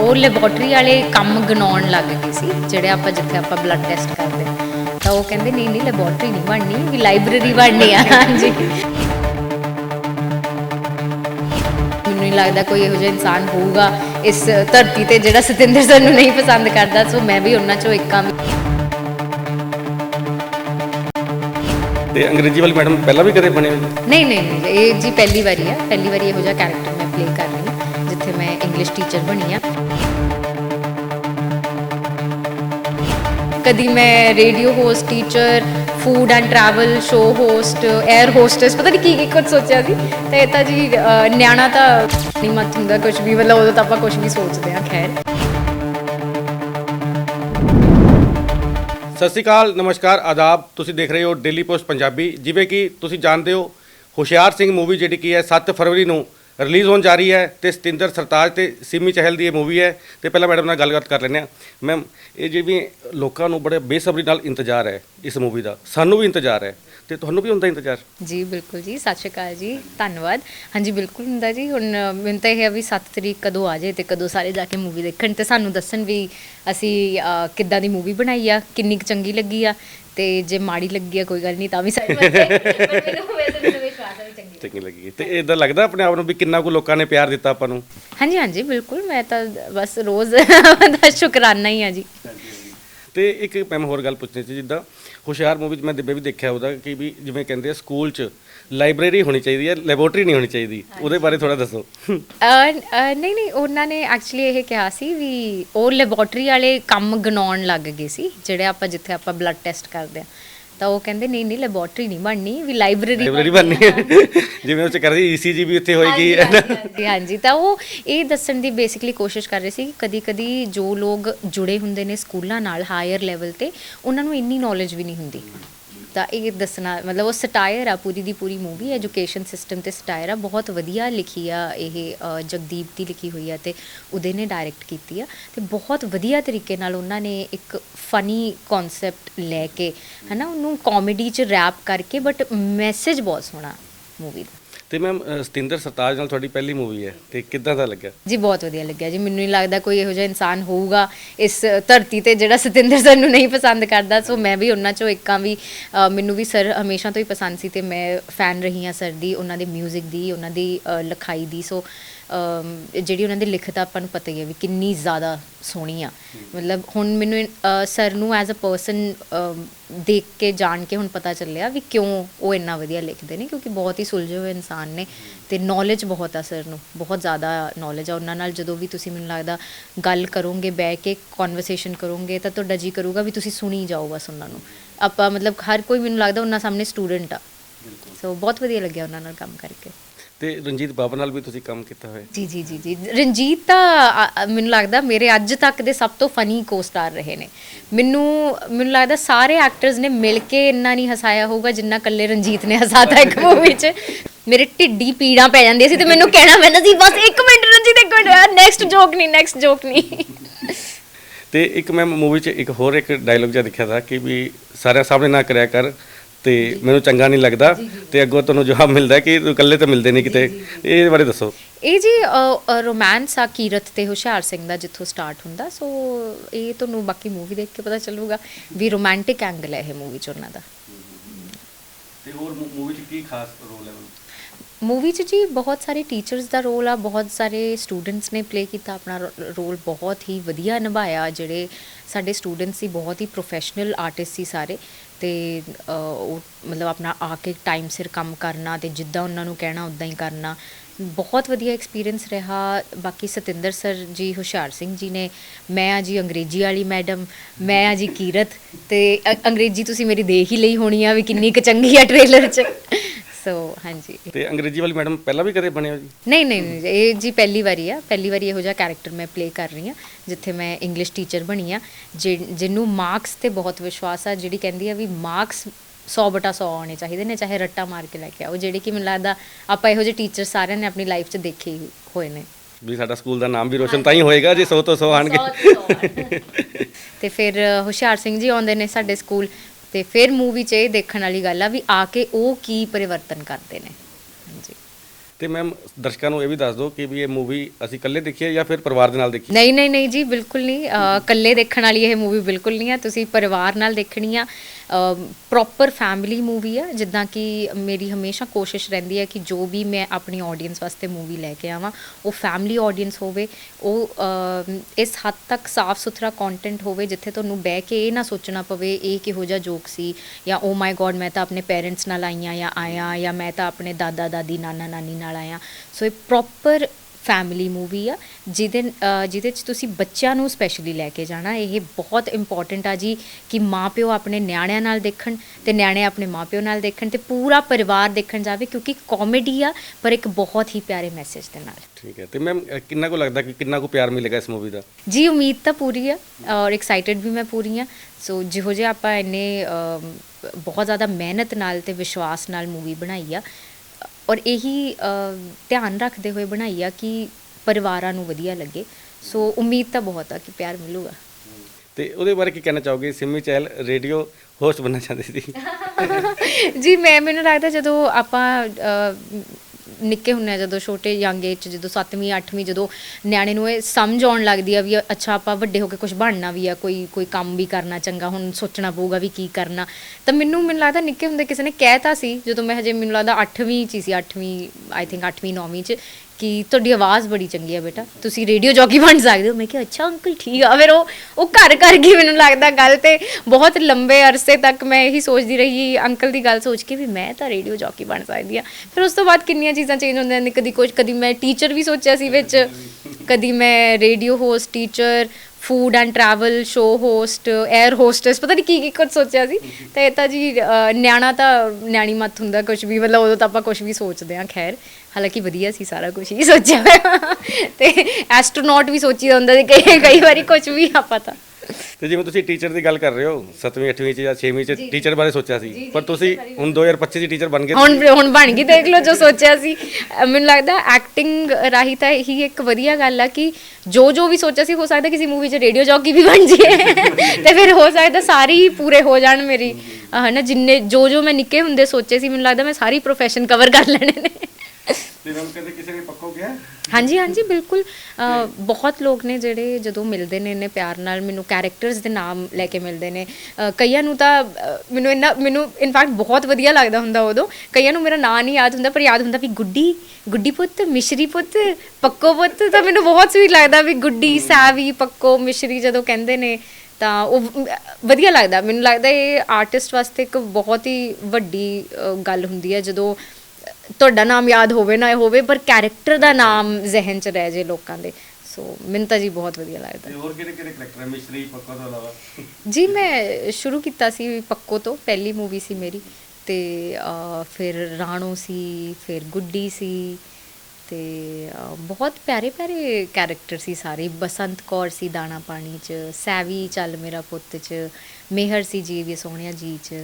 ਉਹ ਲੈਬੋਰਟਰੀ ਵਾਲੇ ਕੰਮ ਗਨਾਉਣ ਲੱਗ ਗਏ ਸੀ ਜਿਹੜੇ ਆਪਾਂ ਜਿੱਥੇ ਆਪਾਂ ਬਲੱਡ ਟੈਸਟ ਕਰਦੇ। ਤਾਂ ਉਹ ਕਹਿੰਦੇ ਨਹੀਂ ਨਹੀਂ ਲੈਬੋਰਟਰੀ ਨਹੀਂ ਬਣਨੀ ਵੀ ਲਾਇਬ੍ਰੇਰੀ ਬਣਨੀ ਆ। ਹਾਂਜੀ। ਮੈਨੂੰ ਨਹੀਂ ਲੱਗਦਾ ਕੋਈ ਇਹੋ ਜਿਹਾ ਇਨਸਾਨ ਹੋਊਗਾ ਇਸ ਧਰਤੀ ਤੇ ਜਿਹੜਾ ਸਤਿੰਦਰ ਸਰ ਨੂੰ ਨਹੀਂ ਪਸੰਦ ਕਰਦਾ ਸੋ ਮੈਂ ਵੀ ਉਹਨਾਂ ਚੋਂ ਇੱਕ ਹਾਂ ਤੇ ਅੰਗਰੇਜ਼ੀ ਵਾਲੀ ਮੈਡਮ ਪਹਿਲਾਂ ਵੀ ਕਦੇ ਬਣੇ? ਨਹੀਂ ਨਹੀਂ ਨਹੀਂ ਇਹ ਜੀ ਪਹਿਲੀ ਵਾਰੀ ਹੈ ਪਹਿਲੀ ਵਾਰੀ ਇਹੋ ਜਿਹਾ ਕੈਰੈਕਟਰ ਮੈਂ ਪਲੇ ਕਰ ਰਹੀ ਹਾਂ ਜਿੱਥੇ ਮੈਂ ਇੰਗਲਿਸ਼ ਟੀਚਰ ਬਣੀ ਆ ਕਦੀ ਮੈਂ radio host teacher food and travel show host air hostess ਪਤਾ ਨਹੀਂ ਕੀ ਕੀ ਕੁਝ ਸੋਚਿਆ ਸੀ। ਤੇ ਤਾਂ ਜੀ ਅਹ, ਨਿਆਣਾ ਤਾਂ ਨਹੀਂ ਮਤ ਹੁੰਦਾ ਕੁਝ ਵੀ ਮਤਲਬ ਉਦੋਂ ਤਾਂ ਆਪਾਂ ਕੁਝ ਵੀ ਸੋਚਦੇ ਆ ਖੈਰ। ਸਤਿ ਸ਼੍ਰੀ ਅਕਾਲ ਨਮਸਕਾਰ ਆਦਾਬ। ਤੁਸੀਂ ਦੇਖ ਰਹੇ ਹੋ ਡੇਲੀ ਪੋਸਟ ਪੰਜਾਬੀ। ਜਿਵੇਂ ਕਿ ਤੁਸੀਂ ਜਾਣਦੇ ਹੋ ਹੁਸ਼ਿਆਰ ਸਿੰਘ ਮੂਵੀ ਜਿਹੜੀ ਕੀ ਹੈ 7 ਫਰਵਰੀ ਨੂੰ ਰਿਲੀਜ਼ ਹੋਣ ਜਾ ਰਹੀ ਹੈ ਤੇ ਸਤਿੰਦਰ ਸਰਤਾਜ ਤੇ ਸਿਮੀ ਚਹਿਲ ਦੀ ਇਹ ਮੂਵੀ ਹੈ ਤੇ ਪਹਿਲਾਂ ਮੈਡਮ ਨਾਲ ਗੱਲਬਾਤ ਕਰ ਲੈਂਦੇ ਹਾਂ। ਮੈਮ ਇਹ ਜਿਵੇਂ ਲੋਕਾਂ ਨੂੰ ਬੜੇ ਬੇਸਬਰੀ ਨਾਲ ਇੰਤਜ਼ਾਰ ਹੈ ਇਸ ਮੂਵੀ ਦਾ, ਸਾਨੂੰ ਵੀ ਇੰਤਜ਼ਾਰ ਹੈ ਤੇ ਤੁਹਾਨੂੰ ਵੀ ਹੁੰਦਾ ਇੰਤਜ਼ਾਰ? ਜੀ, ਬਿਲਕੁਲ ਜੀ, ਸਤਿ ਸ਼੍ਰੀ ਅਕਾਲ ਜੀ, ਧੰਨਵਾਦ। ਹਾਂਜੀ, ਬਿਲਕੁਲ ਹੁੰਦਾ ਜੀ, ਹੁਣ ਮੈਨੂੰ ਤਾਂ ਇਹ ਆ ਵੀ 7 ਤਰੀਕ ਕਦੋਂ ਆ ਜਾਏ ਤੇ ਕਦੋਂ ਸਾਰੇ ਜਾ ਕੇ ਮੂਵੀ ਦੇਖਣ ਤੇ ਸਾਨੂੰ ਦੱਸਣ ਵੀ ਅਸੀਂ ਕਿੱਦਾਂ ਦੀ ਮੂਵੀ ਬਣਾਈ ਆ, ਕਿੰਨੀ ਕੁ ਚੰਗੀ ਲੱਗੀ ਆ ਤੇ ਜੇ ਮਾੜੀ ਲੱਗੀ ਆ ਕੋਈ ਗੱਲ ਨਹੀਂ ਤਾਂ ਵੀ ਸਾਰੇ ਬੱਚੇ ਪਰ ਮੈਨੂੰ ਵੈਸੇ ਮੈਨੂੰ ਵਿਸ਼ਵਾਸ ਹੈ ਵੀ ਚੰਗੀ ਚੰਗੀ ਲੱਗੀ। ਤੇ ਇਦਾਂ ਲੱਗਦਾ ਆਪਣੇ ਆਪ ਨੂੰ ਵੀ ਕਿੰਨਾ ਕੁ ਲੋਕਾਂ ਨੇ ਪਿਆਰ ਦਿੱਤਾ ਆਪਾਂ ਨੂੰ? ਹਾਂਜੀ ਹਾਂਜੀ ਬਿਲਕੁਲ। ਮੈਂ ਤਾਂ ਬਸ ਰੋਜ਼ ਦਾ ਸ਼ੁਕਰਾਨਾ ਹੀ ਆ ਜੀ। ਤੇ ਇੱਕ ਮੈਂ ਹੋਰ ਗੱਲ ਪੁੱਛਣੀ ਸੀ ਜਿੱਦਾਂ ਹੁਸ਼ਿਆਰ ਮੂਵੀ 'ਚ ਮੈਂ ਦਿੱਬੇ ਵੀ ਦੇਖਿਆ ਉਹਦਾ ਕਿ ਵੀ ਜਿਵੇਂ ਕਹਿੰਦੇ ਆ ਸਕੂਲ 'ਚ ਲਾਇਬ੍ਰੇਰੀ ਹੋਣੀ ਚਾਹੀਦੀ ਹੈ ਲੈਬੋਰਟਰੀ ਨਹੀਂ ਹੋਣੀ ਚਾਹੀਦੀ। ਉਹਦੇ ਬਾਰੇ ਥੋੜਾ ਦੱਸੋ। ਨਹੀਂ ਨਹੀਂ ਉਹਨਾਂ ਨੇ ਐਕਚੁਅਲੀ ਇਹ ਕਿਹਾ ਸੀ ਵੀ ਉਹ ਲੈਬੋਰਟਰੀ ਵਾਲੇ ਕੰਮ ਗਨਾਉਣ ਲੱਗ ਗਏ ਸੀ ਜਿਹੜੇ ਆਪਾਂ ਜਿੱਥੇ ਆਪਾਂ ਬਲੱਡ ਟੈਸਟ ਕਰਦੇ ਆ ਤਾਂ ਉਹ ਕਹਿੰਦੇ ਨਹੀਂ ਨਹੀਂ ਲੈਬੋਰਟਰੀ ਨਹੀਂ ਬਣਨੀ ਵੀ ਲਾਇਬ੍ਰੇਰੀ ਲਾਇਬ੍ਰੇਰੀ ਬਣਨੀ ਹੈ। ਜਿਵੇਂ ਉਹ ਚ ਕਰਦੀ ਈਸੀਜੀ ਵੀ ਉੱਥੇ ਹੋਏਗੀ। ਹਾਂਜੀ ਹਾਂਜੀ ਤਾਂ ਉਹ ਇਹ ਦੱਸਣ ਦੀ ਬੇਸਿਕਲੀ ਕੋਸ਼ਿਸ਼ ਕਰ ਰਹੇ ਸੀ ਕਿ ਕਦੀ ਕਦੀ ਜੋ ਲੋਕ ਜੁੜੇ ਹੁੰਦੇ ਨੇ ਸਕੂਲਾਂ ਨਾਲ ਹਾਇਰ ਲੈਵਲ ਤੇ ਉਹਨਾਂ ਨੂੰ ਇੰਨੀ ਨੌਲੇਜ ਵੀ ਨਹੀਂ ਹੁੰਦੀ। ਤਾਂ ਇਹ ਦੱਸਣਾ, ਮਤਲਬ ਉਹ ਸਟਾਇਰ ਆ ਪੂਰੀ ਦੀ ਪੂਰੀ ਮੂਵੀ, ਐਜੂਕੇਸ਼ਨ ਸਿਸਟਮ ਤੇ ਸਟਾਇਰ ਆ, ਬਹੁਤ ਵਧੀਆ ਲਿਖੀ ਆ ਇਹ ਜਗਦੀਪ ਦੀ ਲਿਖੀ ਹੋਈ ਆ ਤੇ ਉਹਦੇ ਨੇ ਡਾਇਰੈਕਟ ਕੀਤੀ ਆ ਤੇ ਬਹੁਤ ਵਧੀਆ ਤਰੀਕੇ ਨਾਲ ਉਹਨਾਂ ਨੇ ਇੱਕ ਫਨੀ ਕਨਸੈਪਟ ਲੈ ਕੇ, ਹਨਾ, ਉਹਨੂੰ ਕਾਮੇਡੀ ਚ ਰੈਪ ਕਰਕੇ ਬਟ ਮੈਸੇਜ ਬਹੁਤ ਸੋਹਣਾ ਮੂਵੀ ਦਾ। ਤੇ ਮੈਮ ਸਤਿੰਦਰ ਸਰਤਾਜ ਨਾਲ ਤੁਹਾਡੀ ਪਹਿਲੀ ਮੂਵੀ ਹੈ ਤੇ ਕਿੱਦਾਂ ਦਾ ਲੱਗਿਆ? ਜੀ, ਬਹੁਤ ਵਧੀਆ ਲੱਗਿਆ ਜੀ। ਮੈਨੂੰ ਨਹੀਂ ਲੱਗਦਾ ਕੋਈ ਇਹੋ ਜਿਹਾ ਇਨਸਾਨ ਹੋਊਗਾ ਇਸ ਧਰਤੀ ਤੇ ਜਿਹੜਾ ਸਤਿੰਦਰ ਸਰ ਨੂੰ ਨਹੀਂ ਪਸੰਦ ਕਰਦਾ। ਸੋ ਮੈਂ ਵੀ ਉਹਨਾਂ ਚੋਂ ਇੱਕਾਂ ਵੀ ਮੈਨੂੰ ਵੀ ਸਰ ਹਮੇਸ਼ਾ ਤੋਂ ਹੀ ਪਸੰਦ ਸੀ ਤੇ ਮੈਂ ਫੈਨ ਰਹੀ ਹਾਂ ਸਰ ਦੀ, ਉਹਨਾਂ ਦੇ 뮤직 ਦੀ, ਉਹਨਾਂ ਦੀ ਲਿਖਾਈ ਦੀ। ਸੋ ਜਿਹੜੀ ਉਹਨਾਂ ਦੀ ਲਿਖਤ ਆਪਾਂ ਨੂੰ ਪਤਾ ਹੀ ਹੈ ਵੀ ਕਿੰਨੀ ਜ਼ਿਆਦਾ ਸੋਹਣੀ ਆ। ਮਤਲਬ ਹੁਣ ਮੈਨੂੰ ਸਰ ਨੂੰ ਐਜ਼ ਅ ਪਰਸਨ ਦੇਖ ਕੇ ਜਾਣ ਕੇ ਹੁਣ ਪਤਾ ਚੱਲਿਆ ਵੀ ਕਿਉਂ ਉਹ ਇੰਨਾ ਵਧੀਆ ਲਿਖਦੇ ਨੇ ਕਿਉਂਕਿ ਬਹੁਤ ਹੀ ਸੁਲਝੇ ਹੋਏ ਇਨਸਾਨ ਨੇ ਤੇ ਨੌਲੇਜ ਬਹੁਤ ਆ ਸਰ ਨੂੰ ਬਹੁਤ ਜ਼ਿਆਦਾ ਨੌਲੇਜ ਆ। ਉਹਨਾਂ ਨਾਲ ਜਦੋਂ ਵੀ ਤੁਸੀਂ ਮੈਨੂੰ ਲੱਗਦਾ ਗੱਲ ਕਰੋਗੇ ਬਹਿ ਕੇ ਕਨਵਰਸੇਸ਼ਨ ਕਰੋਗੇ ਤਾਂ ਤੁਹਾਡਾ ਜੀ ਕਰੂਗਾ ਵੀ ਤੁਸੀਂ ਸੁਣੀ ਜਾਓ ਬਸ ਉਹਨਾਂ ਨੂੰ। ਆਪਾਂ ਮਤਲਬ ਹਰ ਕੋਈ ਮੈਨੂੰ ਲੱਗਦਾ ਉਹਨਾਂ ਸਾਹਮਣੇ ਸਟੂਡੈਂਟ ਆ। ਸੋ ਬਹੁਤ ਵਧੀਆ ਲੱਗਿਆ ਉਹਨਾਂ ਨਾਲ ਕੰਮ ਕਰਕੇ। ਤੇ ਰਣਜੀਤ ਬਾਬਾ ਨਾਲ ਵੀ ਤੁਸੀਂ ਕੰਮ ਕੀਤਾ ਹੋਇਆ। ਜੀ ਜੀ ਜੀ ਜੀ। ਰਣਜੀਤ ਤਾਂ ਅ, ਅ, ਮੈਨੂੰ ਲੱਗਦਾ ਮੇਰੇ ਅੱਜ ਤੱਕ ਦੇ ਸਭ ਤੋਂ ਫਨੀ ਕੋ-ਸਟਾਰ ਰਹੇ ਨੇ। ਮੈਨੂੰ ਮੈਨੂੰ ਲੱਗਦਾ ਸਾਰੇ ਐਕਟਰਸ ਨੇ ਮਿਲ ਕੇ ਇੰਨਾ ਨਹੀਂ ਹਸਾਇਆ ਹੋਊਗਾ ਜਿੰਨਾ ਕੱਲੇ ਰਣਜੀਤ ਨੇ ਹਸਾਤਾ ਇੱਕ ਮੂਵੀ 'ਚ। ਮੇਰੇ ਢਿੱਡੀ ਪੀੜਾਂ ਪੈ ਜਾਂਦੀਆਂ ਸੀ ਤੇ ਮੈਨੂੰ ਕਹਿਣਾ ਪੈਂਦਾ ਸੀ ਬਸ ਇੱਕ ਮਿੰਟ ਰਣਜੀਤ ਇੱਕ ਮਿੰਟ ਨੈਕਸਟ ਜੋਕ ਨਹੀਂ ਨੈਕਸਟ ਜੋਕ ਨਹੀਂ। ਤੇ ਇੱਕ ਮੈਂ ਮੂਵੀ 'ਚ ਇੱਕ ਹੋਰ ਇੱਕ ਡਾਇਲੋਗ ਜਿਹਾ ਲਿਖਿਆ था ਕਿ ਵੀ ਸਾਰਿਆਂ ਸਾਹਮਣੇ ਨਾ ਕਰਿਆ ਕਰ ਤੇ ਮੈਨੂੰ ਚੰਗਾ ਨਹੀਂ ਲੱਗਦਾ ਤੇ ਅੱਗੋਂ ਤੁਹਾਨੂੰ ਜਵਾਬ ਮਿਲਦਾ ਕਿ ਤੂੰ ਇਕੱਲੇ ਤਾਂ ਮਿਲਦੇ ਨਹੀਂ ਕਿਤੇ। ਇਹ ਬਾਰੇ ਦੱਸੋ। ਇਹ ਜੀ ਰੋਮਾਂਸ ਆ ਕੀਰਤ ਤੇ ਹੁਸ਼ਿਆਰ ਸਿੰਘ ਦਾ ਜਿੱਥੋਂ ਸਟਾਰਟ ਹੁੰਦਾ ਸੋ ਇਹ ਤੁਹਾਨੂੰ ਬਾਕੀ ਮੂਵੀ ਦੇਖ ਕੇ ਪਤਾ ਚੱਲੂਗਾ ਵੀ ਰੋਮਾਂਟਿਕ ਐਂਗਲ ਹੈ ਇਹ ਮੂਵੀ 'ਚ ਉਹਨਾਂ ਦਾ। ਤੇ ਹੋਰ ਮੂਵੀ 'ਚ ਕੀ ਖਾਸ ਰੋਲ ਹੈ ਮੂਵੀ 'ਚ ਜੀ ਬਹੁਤ ਸਾਰੇ ਟੀਚਰਸ ਦਾ ਰੋਲ ਆ ਬਹੁਤ ਸਾਰੇ ਸਟੂਡੈਂਟਸ ਨੇ ਪਲੇ ਕੀਤਾ ਆਪਣਾ ਰੋਲ ਬਹੁਤ ਹੀ ਵਧੀਆ ਨਿਭਾਇਆ ਜਿਹੜੇ ਸਾਡੇ ਸਟੂਡੈਂਟਸ ਸੀ ਬਹੁਤ ਹੀ ਪ੍ਰੋਫੈਸ਼ਨਲ ਆਰਟਿਸਟ ਸੀ ਸਾਰੇ। ਤੇ ਉਹ ਮਤਲਬ ਆਪਣਾ ਆ ਕੇ ਟਾਈਮ ਸਿਰ ਕੰਮ ਕਰਨਾ ਤੇ ਜਿੱਦਾਂ ਉਹਨਾਂ ਨੂੰ ਕਹਿਣਾ ਉਦਾਂ ਹੀ ਕਰਨਾ। ਬਹੁਤ ਵਧੀਆ ਐਕਸਪੀਰੀਅੰਸ ਰਿਹਾ। ਬਾਕੀ ਸਤਿੰਦਰ ਸਰ ਜੀ, ਹੁਸ਼ਿਆਰ ਸਿੰਘ ਜੀ ਨੇ, ਮੈਂ ਆ ਜੀ ਅੰਗਰੇਜ਼ੀ ਵਾਲੀ ਮੈਡਮ, ਮੈਂ ਆ ਜੀ ਕੀਰਤ ਤੇ, ਅ- ਅੰਗਰੇਜ਼ੀ ਤੁਸੀਂ ਮੇਰੀ ਦੇਖ ਹੀ ਲਈ ਹੋਣੀ ਆ ਵੀ ਕਿੰਨੀ ਕੁ ਚੰਗੀ ਆ ਟ੍ਰੇਲਰ 'ਚ। ਸੋ ਹਾਂਜੀ। ਤੇ ਅੰਗਰੇਜ਼ੀ ਵਾਲੀ ਮੈਡਮ ਪਹਿਲਾਂ ਵੀ ਕਦੇ ਬਣੇ ਹੋ ਜੀ? ਨਹੀਂ ਨਹੀਂ ਨਹੀਂ ਇਹ ਜੀ ਪਹਿਲੀ ਵਾਰੀ ਆ। ਪਹਿਲੀ ਵਾਰੀ ਇਹੋ ਜਿਹਾ ਕੈਰੈਕਟਰ ਮੈਂ ਪਲੇ ਕਰ ਰਹੀ ਆ ਜਿੱਥੇ ਮੈਂ ਇੰਗਲਿਸ਼ ਟੀਚਰ ਬਣੀ ਆ ਜਿ- ਜਿਹਨੂੰ ਮਾਰਕਸ ਤੇ ਬਹੁਤ ਵਿਸ਼ਵਾਸ ਆ ਜਿਹੜੀ ਕਹਿੰਦੀ ਆ ਵੀ ਮਾਰਕਸ 100 ਬਟਾ 100 ਆਉਣੇ ਚਾਹੀਦੇ ਨੇ ਚਾਹੇ ਰੱਟਾ ਮਾਰ ਕੇ ਲੈ ਕੇ ਆਓ ਜਿਹੜੀ ਕਿ ਮੈਨੂੰ ਲੱਗਦਾ ਆਪਾਂ ਇਹੋ ਜਿਹੇ ਟੀਚਰ ਸਾਰਿਆਂ ਨੇ ਆਪਣੀ ਲਾਈਫ 'ਚ ਦੇਖੇ ਹੀ ਹੋਏ ਨੇ। ਵੀ ਸਾਡਾ ਸਕੂਲ ਦਾ ਨਾਮ ਵੀ ਰੋਸ਼ਨ ਤਾਂ ਹੀ ਹੋਏਗਾ ਜੇ 100 ਤੋਂ 100 ਆਣਗੇ। ਤੇ ਫਿਰ ਅ, ਹੁਸ਼ਿਆਰ ਸਿੰਘ ਜੀ ਆਉਂਦੇ ਨੇ ਸਾਡੇ ਸਕੂਲ ਤੇ ਫਿਰ ਮੂਵੀ 'ਚ ਇਹ ਦੇਖਣ ਵਾਲੀ ਗੱਲ ਆ ਵੀ ਆ ਕੇ ਉਹ ਕੀ ਪਰਿਵਰਤਨ ਕਰਦੇ ਨੇ। ਹਾਂਜੀ। ਤੇ ਮੈਮ ਦਰਸ਼ਕਾਂ ਨੂੰ ਇਹ ਵੀ ਦੱਸ ਦਿਓ ਕਿ ਵੀ ਇਹ ਮੂਵੀ ਅਸੀਂ ਇਕੱਲੇ ਦੇਖੀ ਹੈ ਜਾਂ ਫਿਰ ਪਰਿਵਾਰ ਦੇ ਨਾਲ ਦੇਖੀ ਨਹੀਂ ਨਹੀਂ ਨਹੀਂ ਜੀ ਬਿਲਕੁਲ ਨਹੀਂ। ਅਹ ਇਕੱਲੇ ਦੇਖਣ ਵਾਲੀ ਇਹ ਮੂਵੀ ਬਿਲਕੁਲ ਨਹੀਂ ਹੈ ਤੁਸੀਂ ਪਰਿਵਾਰ ਨਾਲ ਦੇਖਣੀ ਆ। ਪ੍ਰੋਪਰ ਫੈਮਿਲੀ ਮੂਵੀ ਆ, ਜਿੱਦਾਂ ਕਿ ਮੇਰੀ ਹਮੇਸ਼ਾ ਕੋਸ਼ਿਸ਼ ਰਹਿੰਦੀ ਹੈ ਕਿ ਜੋ ਵੀ ਮੈਂ ਆਪਣੀ ਆਡੀਅנס ਵਾਸਤੇ ਮੂਵੀ ਲੈ ਕੇ ਆਵਾਂ, ਉਹ ਫੈਮਿਲੀ ਆਡੀਅנס ਹੋਵੇ, ਉਹ ਇਸ ਹੱਦ ਤੱਕ ਸਾਫ਼ ਸੁਥਰਾ ਕੰਟੈਂਟ ਹੋਵੇ, ਜਿੱਥੇ ਤੁਹਾਨੂੰ ਬਹਿ ਕੇ ਇਹ ਨਾ ਸੋਚਣਾ ਪਵੇ, ਇਹ ਕਿਹੋ ਜਿਹਾ ਜੋਕ ਸੀ, ਜਾਂ ਓ ਮਾਈ ਗੋਡ ਮੈਂ ਤਾਂ ਆਪਣੇ ਪੇਰੈਂਟਸ ਨਾਲ ਆਈਆਂ ਜਾਂ ਆਇਆ, ਜਾਂ ਮੈਂ ਤਾਂ ਆਪਣੇ ਦਾਦਾ ਦਾਦੀ ਨਾਨਾ ਨਾਨੀ ਨਾਲ ਆਇਆ। ਸੋ ਇਹ ਪ੍ਰੋਪਰ ਫੈਮਿਲੀ ਮੂਵੀ ਆ ਜਿਹਦੇ ਜਿਹਦੇ ਚ ਤੁਸੀਂ ਬੱਚਿਆਂ ਨੂੰ ਸਪੈਸ਼ਲੀ ਲੈ ਕੇ ਜਾਣਾ। ਇਹ ਬਹੁਤ ਇੰਪੋਰਟੈਂਟ ਆ ਜੀ ਕਿ ਮਾਪਿਓ ਆਪਣੇ ਨਿਆਣਿਆਂ ਨਾਲ ਦੇਖਣ ਤੇ ਨਿਆਣੇ ਆਪਣੇ ਮਾਪਿਓ ਨਾਲ ਦੇਖਣ ਤੇ ਪੂਰਾ ਪਰਿਵਾਰ ਦੇਖਣ ਜਾਵੇ ਕਿਉਂਕਿ ਕਾਮੇਡੀ ਆ ਪਰ ਇੱਕ ਬਹੁਤ ਹੀ ਪਿਆਰੇ ਮੈਸੇਜ ਦੇ ਨਾਲ। ਠੀਕ ਹੈ। ਤੇ ਮੈਮ ਕਿੰਨਾ ਕੁ ਲੱਗਦਾ ਕਿ ਕਿੰਨਾ ਕੁ ਪਿਆਰ ਮਿਲੇਗਾ ਇਸ ਮੂਵੀ ਦਾ? ਜੀ ਉਮੀਦ ਤਾਂ ਪੂਰੀ ਆ ਔਰ ਐਕਸਾਈਟਿਡ ਵੀ ਮੈਂ ਪੂਰੀ ਆ। ਸੋ ਜਿਹੋ ਜਿਹਾ ਆਪਾਂ ਇੰਨੇ ਬਹੁਤ ਜ਼ਿਆਦਾ ਮਿਹਨਤ ਨਾਲ ਤੇ ਵਿਸ਼ਵਾਸ ਨਾਲ ਮੂਵੀ ਬਣਾਈ ਆ ਔਰ ਇਹੀ ਧਿਆਨ ਰੱਖਦੇ ਹੋਏ ਬਣਾਈ ਆ ਕਿ ਪਰਿਵਾਰਾਂ ਨੂੰ ਵਧੀਆ ਲੱਗੇ। ਸੋ ਉਮੀਦ ਤਾਂ ਬਹੁਤ ਆ ਕਿ ਪਿਆਰ ਮਿਲੂਗਾ। ਤੇ ਉਹਦੇ ਬਾਰੇ ਕੀ ਕਹਿਣਾ ਚਾਹੋਗੇ? ਸਿੰਮੀ ਚਹਿਲ ਰੇਡੀਓ ਹੋਸਟ ਬਣਨਾ ਚਾਹੁੰਦੀ ਸੀ। ਜੀ ਮੈਂ ਮੈਨੂੰ ਲੱਗਦਾ ਜਦੋਂ ਆਪਾਂ ਨਿੱਕੇ ਹੁੰਨੇ ਆ, ਜਦੋਂ ਛੋਟੇ ਯੰਗ ਏਜ ਚ, ਜਦੋਂ 7ਵੀਂ 8ਵੀਂ ਜਦੋਂ ਨਿਆਣੇ ਨੂੰ ਇਹ ਸਮਝ ਆਉਣ ਲੱਗਦੀ ਆ ਵੀ ਅੱਛਾ, ਆਪਾਂ ਵੱਡੇ ਹੋ ਕੇ ਕੁਝ ਬਣਨਾ ਵੀ ਆ, ਕੋਈ ਕੋਈ ਕੰਮ ਵੀ ਕਰਨਾ ਚੰਗਾ, ਹੁਣ ਸੋਚਣਾ ਪਊਗਾ ਵੀ ਕੀ ਕਰਨਾ। ਤਾਂ ਮੈਨੂੰ ਮੈਨੂੰ ਲੱਗਦਾ ਨਿੱਕੇ ਹੁੰਦੇ ਕਿਸੇ ਨੇ ਕਹਿਤਾ ਸੀ, ਜਦੋਂ ਮੈਂ ਹਜੇ ਮੈਨੂੰ ਲੱਗਦਾ 8ਵੀਂ ਚ ਹੀ ਸੀ 8ਵੀਂ ਆਈ ਥਿੰਕ 8ਵੀਂ 9ਵੀਂ ਚ ਕਿ ਤੁਹਾਡੀ ਆਵਾਜ਼ ਬੜੀ ਚੰਗੀ ਆ ਬੇਟਾ। ਤੁਸੀਂ ਰੇਡੀਓ ਜੌਕੀ ਬਣ ਸਕਦੇ ਹੋ। ਮੈਂ ਕਿਹਾ, ਅੱਛਾ ਅੰਕਲ ਠੀਕ ਆ। ਫਿਰ ਉਹ ਉਹ ਘਰ ਕਰ ਗਈ ਮੈਨੂੰ ਲੱਗਦਾ ਗੱਲ ਤੇ। ਬਹੁਤ ਲੰਬੇ ਅਰਸੇ ਤੱਕ ਮੈਂ ਇਹੀ ਸੋਚਦੀ ਰਹੀ ਅੰਕਲ ਦੀ ਗੱਲ ਸੋਚ ਕੇ ਵੀ ਮੈਂ ਤਾਂ ਰੇਡੀਓ ਜੌਕੀ ਬਣ ਸਕਦੀ ਆ। ਫਿਰ ਉਸ ਤੋਂ ਬਾਅਦ ਕਿੰਨੀਆਂ ਚੀਜ਼ਾਂ ਚੇਂਜ ਹੁੰਦੀਆਂ ਨੇ। ਕਦੀ ਕੁਝ ਕਦੀ ਮੈਂ ਟੀਚਰ ਵੀ ਸੋਚਿਆ ਸੀ ਵਿੱਚ। ਕਦੀ ਮੈਂ radio host teacher food and travel show host air hostess ਪਤਾ ਨਹੀਂ ਕੀ ਕੀ ਕੁਝ ਸੋਚਿਆ ਸੀ। ਤੇ ਇਹ ਤਾਂ ਜੀ ਅਹ, ਨਿਆਣਾ ਤਾਂ ਨਿਆਣੀ ਮੱਤ ਹੁੰਦਾ ਕੁਝ ਵੀ ਮਤਲਬ ਉਦੋਂ ਤਾਂ ਆਪਾਂ ਕੁਝ ਵੀ ਸੋਚਦੇ ਹਾਂ ਖੈਰ। ਹਾਲਾਂਕਿ ਵਧੀਆ ਸੀ ਸਾਰਾ ਕੁਝ ਹੀ ਸੋਚਿਆ ਹੋਇਆ। ਤੇ ਐਸਟਰੋਨੌਟ ਵੀ ਸੋਚੀਦਾ ਹੁੰਦਾ ਸੀ ਕਈ ਕਈ ਵਾਰੀ ਕੁਝ ਵੀ ਆਪਾਂ ਤਾਂ ਤੇ ਜਿਵੇਂ ਤੁਸੀਂ ਟੀਚਰ ਦੀ ਗੱਲ ਕਰ ਰਹੇ ਹੋ 7ਵੀਂ 8ਵੀਂ ਚ ਜਾਂ 6ਵੀਂ ਚ ਟੀਚਰ ਬਾਰੇ ਸੋਚਿਆ ਸੀ। ਪਰ ਤੁਸੀਂ ਹੁਣ 2025 ਦੀ ਟੀਚਰ ਬਣ ਗਏ ਹੁਣ ਹੁਣ ਬਣ ਗਈ ਦੇਖ ਲਓ ਜੋ ਸੋਚਿਆ ਸੀ। ਮੈਨੂੰ ਲੱਗਦਾ ਐਕਟਿੰਗ ਰਾਹੀਂ ਤਾਂ ਇਹੀ ਇੱਕ ਵਧੀਆ ਗੱਲ ਆ ਕਿ ਜੋ ਜੋ ਵੀ ਸੋਚਿਆ ਸੀ ਹੋ ਸਕਦਾ ਕਿਸੇ ਮੂਵੀ 'ਚ ਰੇਡੀਓ ਜੌਕੀ ਵੀ ਬਣ ਜੇ ਤੇ ਫਿਰ ਹੋ ਸਕਦਾ ਸਾਰੇ ਹੀ ਪੂਰੇ ਹੋ ਜਾਣ ਮੇਰੀ। ਹਨਾ ਜਿੰਨੇ ਜੋ ਜੋ ਮੈਂ ਨਿੱਕੇ ਹੁੰਦੇ ਸੋਚੇ ਸੀ ਮੈਨੂੰ ਲੱਗਦਾ ਮੈਂ ਸਾਰੀ ਪ੍ਰੋਫੈਸ਼ਨ ਕਵਰ ਕਰ ਲੈਣੇ ਨੇ। ਤੇ ਮੈਮ ਕਹਿੰਦੇ ਕਿਸੇ ਨੇ ਪੱਕੋ ਗਿਆ ਹਾਂਜੀ ਹਾਂਜੀ ਬਿਲਕੁਲ। ਬਹੁਤ ਲੋਕ ਨੇ ਜਿਹੜੇ ਜਦੋਂ ਮਿਲਦੇ ਨੇ ਇੰਨੇ ਪਿਆਰ ਨਾਲ ਮੈਨੂੰ ਕੈਰੈਕਟਰਸ ਦੇ ਨਾਮ ਲੈ ਕੇ ਮਿਲਦੇ ਨੇ। ਕਈਆਂ ਨੂੰ ਤਾਂ ਮੈਨੂੰ ਇੰਨਾ ਮੈਨੂੰ ਇਨਫੈਕਟ ਬਹੁਤ ਵਧੀਆ ਲੱਗਦਾ ਹੁੰਦਾ ਉਦੋਂ। ਕਈਆਂ ਨੂੰ ਮੇਰਾ ਨਾਂ ਨਹੀਂ ਯਾਦ ਹੁੰਦਾ ਪਰ ਯਾਦ ਹੁੰਦਾ ਵੀ ਗੁੱਡੀ ਗੁੱਡੀ ਪੁੱਤ ਮਿਸ਼ਰੀ ਪੁੱਤ ਪੱਕੋ ਪੁੱਤ ਤਾਂ ਮੈਨੂੰ ਬਹੁਤ ਸਵੀਟ ਲੱਗਦਾ ਵੀ ਗੁੱਡੀ ਸੈਵੀ ਪੱਕੋ ਮਿਸ਼ਰੀ ਜਦੋਂ ਕਹਿੰਦੇ ਨੇ ਤਾਂ ਉਹ ਵਧੀਆ ਲੱਗਦਾ। ਮੈਨੂੰ ਲੱਗਦਾ ਇਹ ਆਰਟਿਸਟ ਵਾਸਤੇ ਇੱਕ ਬਹੁਤ ਹੀ ਵੱਡੀ ਗੱਲ ਹੁੰਦੀ ਹੈ ਜਦੋਂ ਤੁਹਾਡਾ ਨਾਮ ਯਾਦ ਹੋਵੇ ਨਾ ਹੋਵੇ ਪਰ ਕੈਰੈਕਟਰ ਦਾ ਨਾਮ ਜ਼ਿਹਨ 'ਚ ਰਹਿ ਜੇ ਲੋਕਾਂ ਦੇ। ਸੋ ਮੈਨੂੰ ਤਾਂ ਜੀ ਬਹੁਤ ਵਧੀਆ ਲੱਗਦਾ। ਤੇ ਹੋਰ ਕਿਹੜੇ ਕਿਹੜੇ ਕਰੈਕਟਰ ਹੈ ਮਿਸ਼ਰੀ ਪੱਕੋ ਤੋਂ ਇਲਾਵਾ? ਜੀ ਮੈਂ ਸ਼ੁਰੂ ਕੀਤਾ ਸੀ ਪੱਕੋ ਤੋਂ ਪਹਿਲੀ ਮੂਵੀ ਸੀ ਮੇਰੀ। ਤੇ ਫਿਰ ਰਾਣੋ ਸੀ ਫਿਰ ਗੁੱਡੀ ਸੀ ਤੇ ਬਹੁਤ ਪਿਆਰੇ ਪਿਆਰੇ ਕੈਰੈਕਟਰ ਸੀ ਸਾਰੇ। ਬਸੰਤ ਕੌਰ ਸੀ ਦਾਣਾ ਪਾਣੀ ਚ ਸੈਵੀ ਚੱਲ ਮੇਰਾ ਪੁੱਤ ਚ ਮੇਹਰ ਸੀ ਜੀ ਵੀ ਸੋਹਣਿਆ ਜੀ ਚ।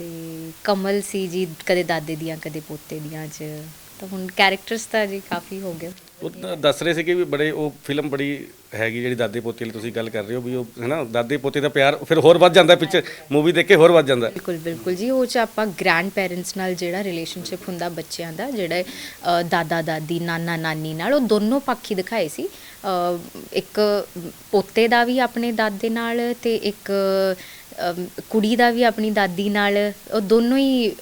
ਤੇ ਕਮਲ ਸੀ ਜੀ ਕਦੇ ਦਾਦੇ ਦੀਆਂ ਕਦੇ ਪੋਤੇ ਦੀਆਂ ਚ। ਤਾਂ ਹੁਣ ਕੈਰੈਕਟਰਸ ਤਾਂ ਜੀ ਕਾਫੀ ਹੋ ਗਏ। ਉਹ ਤਾਂ ਦੱਸ ਰਹੇ ਸੀ ਕਿ ਵੀ ਬੜੇ ਉਹ ਫਿਲਮ ਬੜੀ ਹੈਗੀ ਜਿਹੜੀ ਦਾਦੇ ਪੋਤੇ ਲਈ ਤੁਸੀਂ ਗੱਲ ਕਰ ਰਹੇ ਹੋ ਵੀ ਉਹ ਹੈਨਾ ਦਾਦੇ ਪੋਤੇ ਦਾ ਪਿਆਰ ਫਿਰ ਹੋਰ ਵੱਧ ਜਾਂਦਾ ਪਿੱਛੇ ਮੂਵੀ ਦੇਖ ਕੇ ਹੋਰ ਵੱਧ ਜਾਂਦਾ। ਬਿਲਕੁਲ ਬਿਲਕੁਲ ਜੀ ਉਹ ਚ ਆਪਾਂ ਗ੍ਰੈਂਡ ਪੈਰੈਂਟਸ ਨਾਲ ਜਿਹੜਾ ਰਿਲੇਸ਼ਨਸ਼ਿਪ ਹੁੰਦਾ ਬੱਚਿਆਂ ਦਾ ਜਿਹੜਾ ਅ, ਦਾਦਾ ਦਾਦੀ ਨਾਨਾ ਨਾਨੀ ਨਾਲ ਉਹ ਦੋਨੋਂ ਪੱਖ ਦਿਖਾਏ ਸੀ। ਅ, ਇੱਕ ਪੋਤੇ ਦਾ ਵੀ ਆਪਣੇ ਦਾਦੇ ਨਾਲ ਤੇ ਇੱਕ ਕੁੜੀ ਦਾ ਵੀ ਆਪਣੀ ਦਾਦੀ ਨਾਲ ਉਹ ਦੋਨੋਂ ਹੀ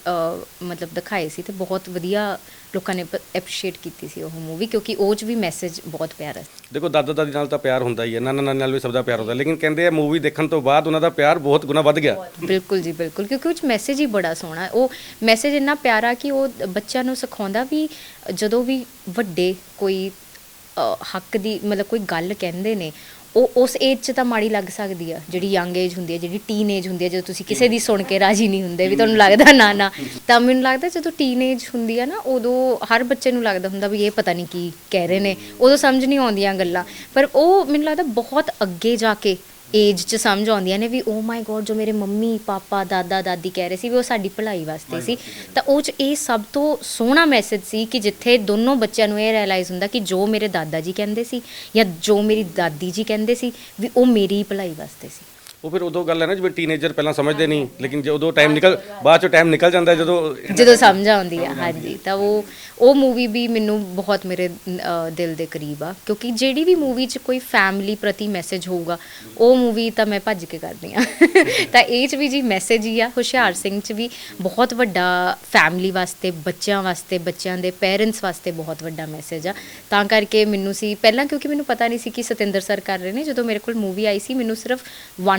ਮਤਲਬ ਦਿਖਾਏ ਸੀ ਤੇ ਬਹੁਤ ਵਧੀਆ ਲੋਕਾਂ ਨੇ ਐਪਰੀਸ਼ੀਏਟ ਕੀਤੀ ਸੀ ਉਹ ਮੂਵੀ ਕਿਉਂਕਿ ਉਹ ਚ ਵੀ ਮੈਸੇਜ ਬਹੁਤ ਪਿਆਰਾ ਸੀ ਦੇਖੋ ਦਾਦਾ ਦਾਦੀ ਨਾਲ ਤਾਂ ਪਿਆਰ ਹੁੰਦਾ ਹੀ ਹੈ ਨਾਨਾ ਨਾਨੀ ਨਾਲ ਵੀ ਸਭ ਦਾ ਪਿਆਰ ਹੁੰਦਾ ਲੇਕਿਨ ਕਹਿੰਦੇ ਆ ਮੂਵੀ ਦੇਖਣ ਤੋਂ ਬਾਅਦ ਉਹਨਾਂ ਦਾ ਪਿਆਰ ਬਹੁਤ ਗੁਣਾ ਵੱਧ ਗਿਆ ਬਿਲਕੁਲ ਜੀ ਬਿਲਕੁਲ ਕਿਉਂਕਿ ਉਹ ਚ ਮੈਸੇਜ ਹੀ ਬੜਾ ਸੋਹਣਾ ਹੈ। ਉਹ ਮੈਸੇਜ ਇੰਨਾ ਪਿਆਰਾ ਕਿ ਉਹ ਬੱਚਿਆਂ ਨੂੰ ਸਿਖਾਉਂਦਾ ਵੀ ਜਦੋਂ ਵੀ ਵੱਡੇ ਕੋਈ ਹੱਕ ਦੀ ਮਤਲਬ ਕੋਈ ਗੱਲ ਕਹਿੰਦੇ ਨੇ ਉਹ ਉਸ ਏਜ 'ਚ ਤਾਂ ਮਾੜੀ ਲੱਗ ਸਕਦੀ ਆ, ਜਿਹੜੀ ਯੰਗ ਏਜ ਹੁੰਦੀ ਹੈ ਜਿਹੜੀ ਟੀਨ ਏਜ ਹੁੰਦੀ ਹੈ ਜਦੋਂ ਤੁਸੀਂ ਕਿਸੇ ਦੀ ਸੁਣ ਕੇ ਰਾਜੀ ਨਹੀਂ ਹੁੰਦੇ ਵੀ ਤੁਹਾਨੂੰ ਲੱਗਦਾ ਨਾ ਨਾ ਤਾਂ ਮੈਨੂੰ ਲੱਗਦਾ ਜਦੋਂ ਟੀਨ ਏਜ ਹੁੰਦੀ ਆ ਨਾ, ਉਦੋਂ ਹਰ ਬੱਚੇ ਨੂੰ ਲੱਗਦਾ ਹੁੰਦਾ ਵੀ ਇਹ ਪਤਾ ਨਹੀਂ ਕੀ ਕਹਿ ਰਹੇ ਨੇ, ਉਦੋਂ ਸਮਝ ਨਹੀਂ ਆਉਂਦੀਆਂ ਗੱਲਾਂ। ਪਰ ਉਹ ਮੈਨੂੰ ਲੱਗਦਾ ਬਹੁਤ ਅੱਗੇ ਜਾ ਕੇ ਏਜ 'ਚ ਸਮਝ ਆਉਂਦੀਆਂ ਨੇ ਵੀ ਓ ਮਾਈ ਗੋਡ ਜੋ ਮੇਰੇ ਮੰਮੀ ਪਾਪਾ ਦਾਦਾ ਦਾਦੀ ਕਹਿ ਰਹੇ ਸੀ ਵੀ ਉਹ ਸਾਡੀ ਭਲਾਈ ਵਾਸਤੇ ਸੀ। ਤਾਂ ਉਹ 'ਚ ਇਹ ਸਭ ਤੋਂ ਸੋਹਣਾ ਮੈਸੇਜ ਸੀ ਕਿ ਜਿੱਥੇ ਦੋਨੋਂ ਬੱਚਿਆਂ ਨੂੰ ਇਹ ਰਿਅਲਾਈਜ਼ ਹੁੰਦਾ ਕਿ ਜੋ ਮੇਰੇ ਦਾਦਾ ਜੀ ਕਹਿੰਦੇ ਸੀ ਜਾਂ ਜੋ ਮੇਰੀ ਦਾਦੀ ਜੀ ਕਹਿੰਦੇ ਸੀ ਵੀ ਉਹ ਮੇਰੀ ਭਲਾਈ ਵਾਸਤੇ ਸੀ। ਉਹ ਫਿਰ ਉਦੋਂ ਗੱਲ ਹੈ ਨਾ ਜਿਵੇਂ ਟੀਨੇਜਰ ਪਹਿਲਾਂ ਸਮਝਦੇ ਨਹੀਂ ਲੇਕਿਨ ਜਦੋਂ ਟਾਈਮ ਨਿਕਲ ਬਾਅਦ ਚੋਂ ਟਾਈਮ ਨਿਕਲ ਜਾਂਦਾ ਜਦੋਂ ਜਦੋਂ ਸਮਝ ਆਉਂਦੀ ਆ ਹਾਂਜੀ ਤਾਂ ਉਹ ਉਹ ਮੂਵੀ ਵੀ ਮੈਨੂੰ ਬਹੁਤ ਮੇਰੇ ਅ, ਦਿਲ ਦੇ ਕਰੀਬ ਆ ਕਿਉਂਕਿ ਜਿਹੜੀ ਵੀ ਮੂਵੀ 'ਚ ਕੋਈ ਫੈਮਿਲੀ ਪ੍ਰਤੀ ਮੈਸੇਜ ਹੋਊਗਾ ਉਹ ਮੂਵੀ ਤਾਂ ਮੈਂ ਭੱਜ ਕੇ ਕਰਦੀ ਆ। ਤਾਂ ਇਹ 'ਚ ਵੀ ਜੀ ਮੈਸੇਜ ਹੀ ਆ ਹੁਸ਼ਿਆਰ ਸਿੰਘ 'ਚ ਵੀ ਬਹੁਤ ਵੱਡਾ ਫੈਮਿਲੀ ਵਾਸਤੇ ਬੱਚਿਆਂ ਵਾਸਤੇ ਬੱਚਿਆਂ ਦੇ ਪੇਰੈਂਟਸ ਵਾਸਤੇ ਬਹੁਤ ਵੱਡਾ ਮੈਸੇਜ ਆ। ਤਾਂ ਕਰਕੇ ਮੈਨੂੰ ਸੀ ਪਹਿਲਾਂ ਕਿਉਂਕਿ ਮੈਨੂੰ ਪਤਾ ਨਹੀਂ ਸੀ ਕਿ ਸਤਿੰਦਰ ਸਰ ਕਰ ਰਹੇ ਨੇ ਜਦੋਂ ਮੇਰੇ ਕੋਲ ਮੂਵੀ ਆਈ ਸੀ ਮੈਨੂੰ ਸਿਰਫ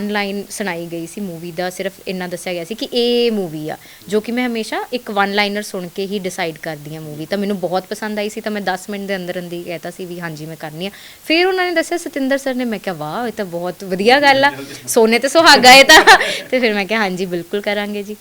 ਵਨ ਲਾਈਨ ਸੁਣਾਈ ਗਈ ਸੀ ਮੂਵੀ ਦਾ, ਸਿਰਫ ਇੰਨਾ ਦੱਸਿਆ ਗਿਆ ਸੀ ਕਿ ਇਹ ਮੂਵੀ ਆ, ਜੋ ਕਿ ਮੈਂ ਹਮੇਸ਼ਾ ਇੱਕ ਵਨ ਲਾਈਨਰ ਸੁਣ ਕੇ ਹੀ ਡਿਸਾਈਡ ਕਰਦੀ ਆ ਮੂਵੀ ਤਾਂ ਮੈਨੂੰ ਬਹੁਤ ਪਸੰਦ ਆਈ ਸੀ, ਤਾਂ ਮੈਂ 10 ਮਿੰਟ ਦੇ ਅੰਦਰ ਅੰਦਰ ਹੀ ਕਹਿਤਾ ਸੀ ਵੀ ਹਾਂਜੀ, ਮੈਂ ਕਰਨੀ ਆ। ਫਿਰ ਉਹਨਾਂ ਨੇ ਦੱਸਿਆ, ਸਤਿੰਦਰ ਸਰ ਨੇ, ਮੈਂ ਕਿਹਾ, ਵਾਹ, ਇਹ ਤਾਂ ਬਹੁਤ ਵਧੀਆ ਗੱਲ ਆ। ਸੋਨੇ ਤੇ ਸੁਹਾਗਾ ਇਹ ਤਾਂ। ਤੇ ਫਿਰ ਮੈਂ ਕਿਹਾ, ਹਾਂਜੀ, ਬਿਲਕੁਲ ਕਰਾਂਗੇ ਜੀ।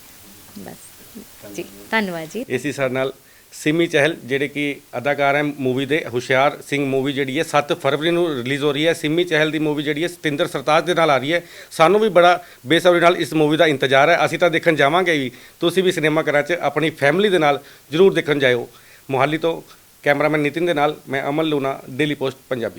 ਬਸ। ਜੀ, ਧੰਨਵਾਦ ਜੀ। ਏਸੀ ਸਰ ਨਾਲ ਸਿਮੀ ਚਹਿਲ, ਜਿਹੜੇ ਕਿ ਅਦਾਕਾਰ ਹੈ ਮੂਵੀ ਦੇ, ਹੁਸ਼ਿਆਰ ਸਿੰਘ ਮੂਵੀ ਜਿਹੜੀ ਹੈ 7 ਫਰਵਰੀ ਨੂੰ ਰਿਲੀਜ਼ ਹੋ ਰਹੀ ਹੈ। ਸਿਮੀ ਚਹਿਲ ਦੀ ਮੂਵੀ ਜਿਹੜੀ ਹੈ, ਸਤਿੰਦਰ ਸਰਤਾਜ ਦੇ ਨਾਲ ਆ ਰਹੀ ਹੈ। ਸਾਨੂੰ ਵੀ ਬੜਾ ਬੇਸਬਰੀ ਨਾਲ ਇਸ ਮੂਵੀ ਦਾ ਇੰਤਜ਼ਾਰ ਹੈ। ਅਸੀਂ ਤਾਂ ਦੇਖਣ ਜਾਵਾਂਗੇ ਵੀ, ਤੁਸੀਂ ਵੀ ਸਿਨੇਮਾ ਘਰਾਂ 'ਚ ਆਪਣੀ ਫੈਮਿਲੀ ਦੇ ਨਾਲ ਜ਼ਰੂਰ ਦੇਖਣ ਜਾਇਓ। ਮੋਹਾਲੀ ਤੋਂ ਕੈਮਰਾਮੈਨ ਨਿਤਿਨ ਦੇ ਨਾਲ, ਮੈਂ ਅਮਨ ਲੂਨਾ ਡੇਲੀ ਪੋਸਟ, ਪੰਜਾਬੀ।